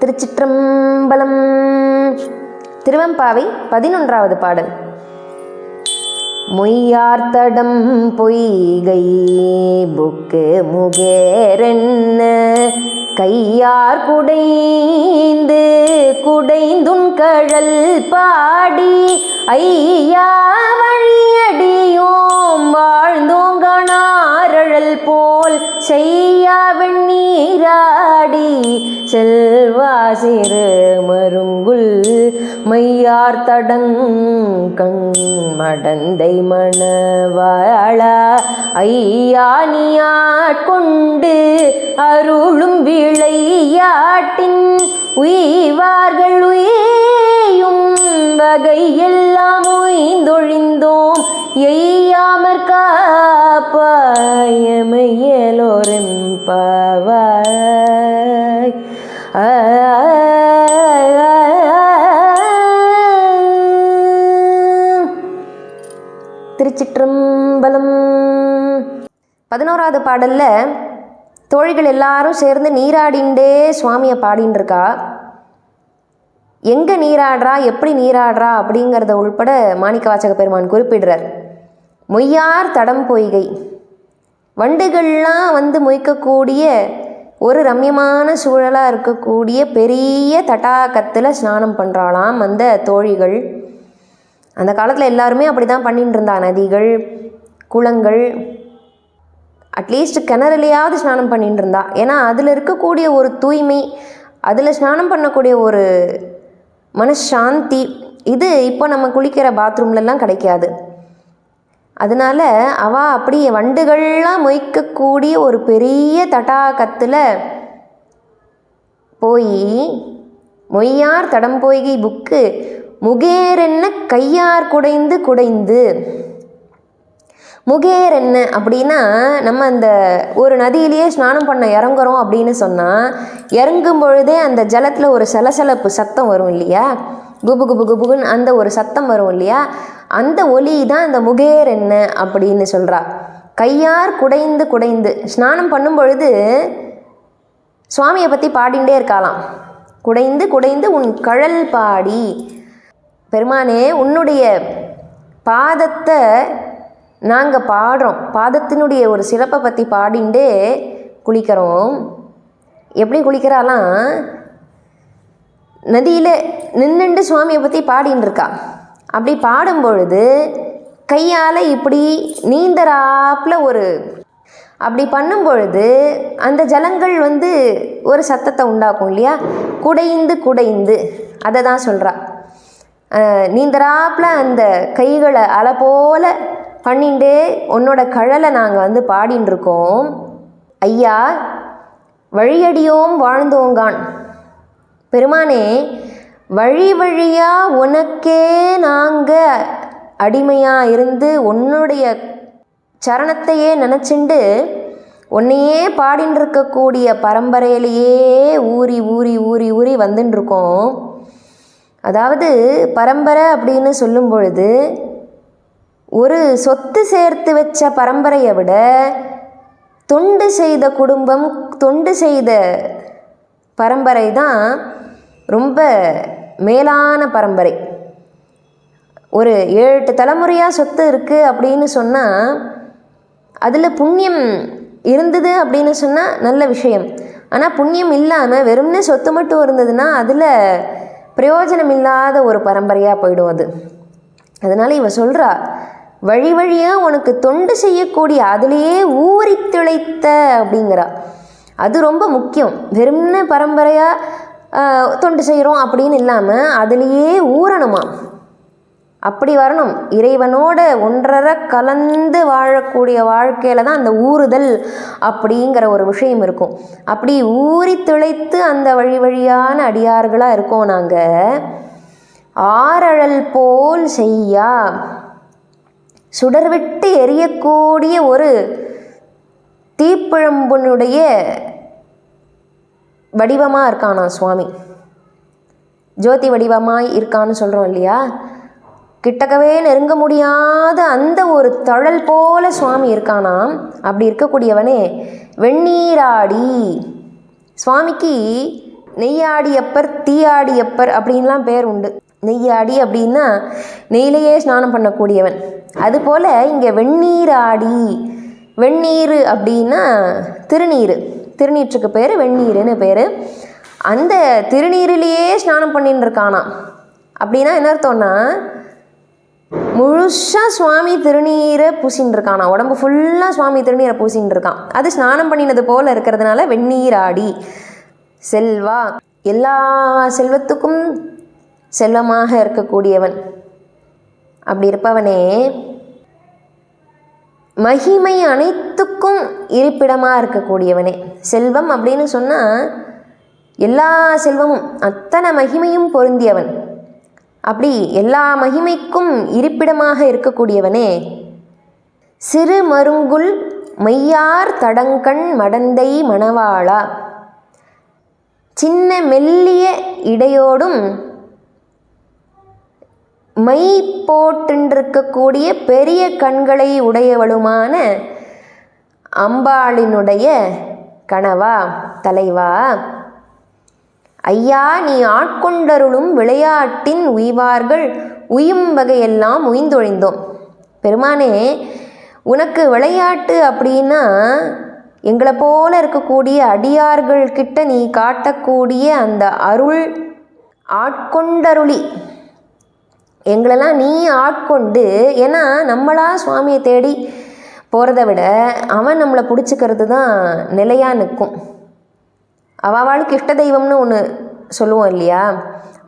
திருச்சிற்றம்பலம். திருவம்பாவை பதினொன்றாவது பாடல். மொய்யார்த்தடம் பொய்கை புக்கு முகேரென்ன. கையார் குடைந்து குடைந்துன் கழல் பாடி. ஐயா செய்யாவின் நீராடி செல்வா சிறு மருங்குல் மையார் தடங்கங் மடந்தை மணவாழ ஐயானியாட்கொண்டு அருளும் விளையாட்டின் உய்வார்கள் உயும் வகை எல்லாம் உய்ந்தொழிந்தோம். எய்யாமற் காப்பாய பாவாய் திருச்சிற்றம்பலம். பதினோராவது பாடல்ல தோழிகள் எல்லாரும் சேர்ந்து நீராடிண்டே சுவாமியை பாடின்னு இருக்கா எங்கே நீராடுறா எப்படி நீராடுறா அப்படிங்கிறத உள்பட மாணிக்க வாசக பெருமான் குறிப்பிடுறார். மொய்யார் தடம் பொய்கை. வண்டுகள்லாம் வந்து மொய்க்கக்கூடிய ஒரு ரம்யமான சூழலாக இருக்கக்கூடிய பெரிய தட்டாகத்தில் ஸ்நானம் பண்ணுறாளாம் அந்த தோழிகள். அந்த காலத்தில் எல்லாருமே அப்படி தான் பண்ணிட்டு இருந்தா. நதிகள் குளங்கள் அட்லீஸ்ட் கிணறுலையாவது ஸ்நானம் பண்ணிட்டு இருந்தா. ஏன்னா அதில் இருக்கக்கூடிய ஒரு தூய்மை அதில் ஸ்நானம் பண்ணக்கூடிய ஒரு மனசாந்தி இது இப்போ நம்ம குளிக்கிற பாத்ரூம்லலாம் கிடைக்காது. அதனால அவ அப்படி வண்டுகள்லாம் மொய்க்கக்கூடிய ஒரு பெரிய தடாகத்தில் போய் மொய்யார் தடம் பொய்கை புக்கு முகேரென்ன கையார் குடைந்து குடைந்து? முகேர் என்ன அப்படின்னா நம்ம அந்த ஒரு நதியிலேயே ஸ்நானம் பண்ண இறங்குறோம் அப்படின்னு சொன்னால் இறங்கும் பொழுதே அந்த ஜலத்தில் ஒரு சலசலப்பு சத்தம் வரும் இல்லையா? குபு குபு குபுகுன்னு அந்த ஒரு சத்தம் வரும் இல்லையா? அந்த ஒலி தான் அந்த முகேர் என்ன அப்படின்னு சொல்கிறா கையார் குடைந்து குடைந்து. ஸ்நானம் பண்ணும் பொழுது சுவாமியை பற்றி பாடிண்டே இருக்காளாம். குடைந்து குடைந்து உன் கழல் பாடி. பெருமானே உன்னுடைய பாதத்தை நாங்கள் பாடுறோம். பாதத்தினுடைய ஒரு சிறப்பை பற்றி பாடிண்டே குளிக்கிறோம். எப்படி குளிக்கிறாலாம் நதியில் நின்றுண்டு சுவாமியை பற்றி பாடின்னு இருக்கா? அப்படி பாடும் பொழுது கையால் இப்படி நீந்தராப்பில் ஒரு அப்படி பண்ணும் பொழுது அந்த ஜலங்கள் வந்து ஒரு சத்தத்தை உண்டாக்கும் இல்லையா? குடைந்து குடைந்து. அதை தான் சொல்கிறா நீந்தராப்பில் அந்த கைகளை அலை போல பண்ணிண்டு உன்னோட கழலை நாங்கள் வந்து பாடின்னு இருக்கோம். ஐயா வழியடியோம் வாழ்ந்தோங்கான். பெருமானே வழி வழியாக உனக்கே நாங்கள் அடிமையாக இருந்து உன்னுடைய சரணத்தையே நினச்சிண்டு உன்னையே பாடின்னு இருக்கக்கூடிய பரம்பரையிலேயே ஊறி ஊறி ஊறி ஊறி வந்துட்டுருக்கோம் அதாவது பரம்பரை அப்படின்னு சொல்லும் பொழுது ஒரு சொத்து சேர்த்து வச்ச பரம்பரையை விட தொண்டு செய்த குடும்பம் தொண்டு செய்த பரம்பரை தான் ரொம்ப மேலான பரம்பரை. ஒரு ஏழு எட்டு தலைமுறையாக சொத்து இருக்குது அப்படின்னு சொன்னால் அதில் புண்ணியம் இருந்தது அப்படின்னு சொன்னால் நல்ல விஷயம். ஆனால் புண்ணியம் இல்லாமல் வெறும்னே சொத்து மட்டும் இருந்ததுன்னா அதில் பிரயோஜனம் இல்லாத ஒரு பரம்பரையாக போயிடும் அது. அதனால் இவ சொல்கிறா வழி வழியாக உனக்கு தொண்டு செய்யக்கூடிய அதிலேயே ஊறி திளைத்த அப்படிங்கிறா. அது ரொம்ப முக்கியம். வெறும்னு பரம்பரையாக தொண்டு செய்கிறோம் அப்படின்னு இல்லாமல் அதுலேயே ஊறணுமா? அப்படி வரணும். இறைவனோட ஒன்றரை கலந்து வாழக்கூடிய வாழ்க்கையில் தான் அந்த ஊறுதல் அப்படிங்கிற ஒரு விஷயம் இருக்கும். அப்படி ஊறி திளைத்து அந்த வழி வழியான அடியார்களாக இருக்கோம் நாங்கள் ஆரழல் போல் செய்யா. சுடர்விட்டு எரியக்கூடிய ஒரு தீப்பிழம்புனுடைய வடிவமாக இருக்கானா சுவாமி? ஜோதி வடிவமாய் இருக்கான்னு சொல்கிறோம் இல்லையா? கிட்டக்கவே நெருங்க முடியாத அந்த ஒரு தழல் போல சுவாமி இருக்கானாம் அப்படி இருக்கக்கூடியவனே வெந்நீராடி. சுவாமிக்கு நெய்யாடியப்பர் தீயாடியப்பர் அப்படின்லாம் பேர் உண்டு. நெய்யாடி அப்படின்னா நெய்யிலேயே ஸ்நானம் பண்ணக்கூடியவன். அதுபோல் இங்கே வெந்நீராடி. வெந்நீர் அப்படின்னா திருநீர். திருநீற்றுக்கு பேர் வெந்நீருன்னு பேர். அந்த திருநீரிலேயே ஸ்நானம் பண்ணின்னு இருக்கானா அப்படின்னா என்ன அர்த்தம்னா முழுசாக சுவாமி திருநீரை பூசின்னு இருக்கானா உடம்பு ஃபுல்லாக சுவாமி திருநீரை பூசின்னு இருக்கான் அது ஸ்நானம் பண்ணினது போல் இருக்கிறதுனால வெந்நீராடி. செல்வா எல்லா செல்வத்துக்கும் செல்வமாக இருக்கக்கூடியவன். அப்படி இருப்பவனே மகிமை அனைத்துக்கும் இருப்பிடமாக இருக்கக்கூடியவனே. செல்வம் அப்படின்னு சொன்னால் எல்லா செல்வமும் அத்தனை மகிமையும் பொருந்தியவன். அப்படி எல்லா மகிமைக்கும் இருப்பிடமாக இருக்கக்கூடியவனே. சிறு மருங்குல் மையார் தடங்கண் மடந்தை மணவாளா. சின்ன மெல்லிய இடையோடும் மை போட்டின்றிருக்கக்கூடிய பெரிய கண்களை உடையவளுமான அம்பாளினுடைய கனவா தலைவா. ஐயா நீ ஆட்கொண்டருளும் விளையாட்டின் உய்வார்கள் உயும் வகையெல்லாம் உய்ந்தொழிந்தோம். பெருமானே உனக்கு விளையாட்டு அப்படின்னா எங்களை போல இருக்கக்கூடிய அடியார்கள் கிட்ட நீ காட்டக்கூடிய அந்த அருள் ஆட்கொண்டருளி. எங்களெல்லாம் நீ ஆட்கொண்டு ஏன்னா நம்மளா சுவாமியை தேடி போகிறத விட அவன் நம்மளை பிடிச்சிக்கிறது தான் நிலையாக நிற்கும் அவளுக்கு இஷ்ட தெய்வம்னு ஒன்று சொல்லுவோம் இல்லையா?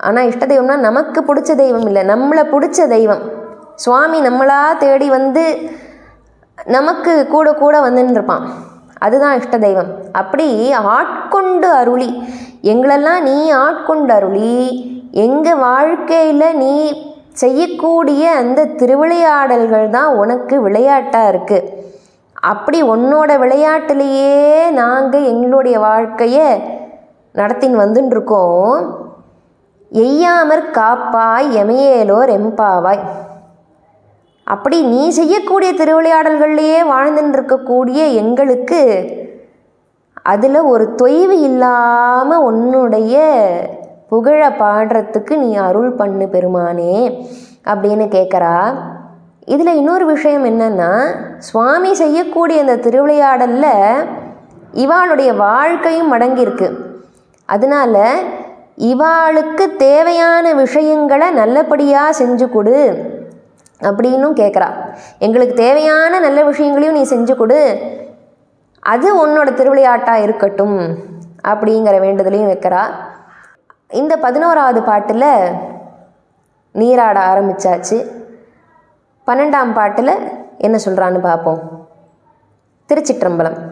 ஆனால் இஷ்ட தெய்வம்னா நமக்கு பிடிச்ச தெய்வம் இல்லை. நம்மளை பிடிச்ச தெய்வம். சுவாமி நம்மளா தேடி வந்து நமக்கு கூட கூட வந்துன்னு இருப்பான் அதுதான் இஷ்ட தெய்வம். அப்படி ஆட்கொண்டு அருளி எங்களெல்லாம் நீ ஆட்கொண்டு அருளி எங்கள் வாழ்க்கையில் நீ செய்யக்கூடிய அந்த திருவிளையாடல்கள் தான் உனக்கு விளையாட்டாக இருக்குது அப்படி உன்னோட விளையாட்டுலேயே நாங்கள் எங்களுடைய வாழ்க்கையை நடத்தின்னு வந்துன்னு இருக்கோம் எய்யாமற் காப்பாய் எமையேலோர் எம்பாவாய். அப்படி நீ செய்யக்கூடிய திருவிளையாடல்கள்லேயே வாழ்ந்துன்னு இருக்கக்கூடிய எங்களுக்கு அதில் ஒரு தொய்வு இல்லாமல் உன்னுடைய புகழ பாடுறதுக்கு நீ அருள் பண்ணு பெருமானே அப்படின்னு கேட்குறா இதில் இன்னொரு விஷயம் என்னன்னா சுவாமி செய்யக்கூடிய அந்த திருவிளையாடலில் இவாளுடைய வாழ்க்கையும் அடங்கியிருக்கு அதனால இவாளுக்கு தேவையான விஷயங்களை நல்லபடியாக செஞ்சு கொடு அப்படின்னும் கேட்குறா எங்களுக்கு தேவையான நல்ல விஷயங்களையும் நீ செஞ்சு கொடு. அது உன்னோட திருவிளையாட்டாக இருக்கட்டும் அப்படிங்கிற வேண்டுதலையும் வைக்கிறா. இந்த பதினோராவது பாட்டில் நீராட ஆரம்பித்தாச்சு பன்னெண்டாம் பாட்டில் என்ன சொல்கிறான்னு பார்ப்போம். திருச்சிற்றம்பலம்.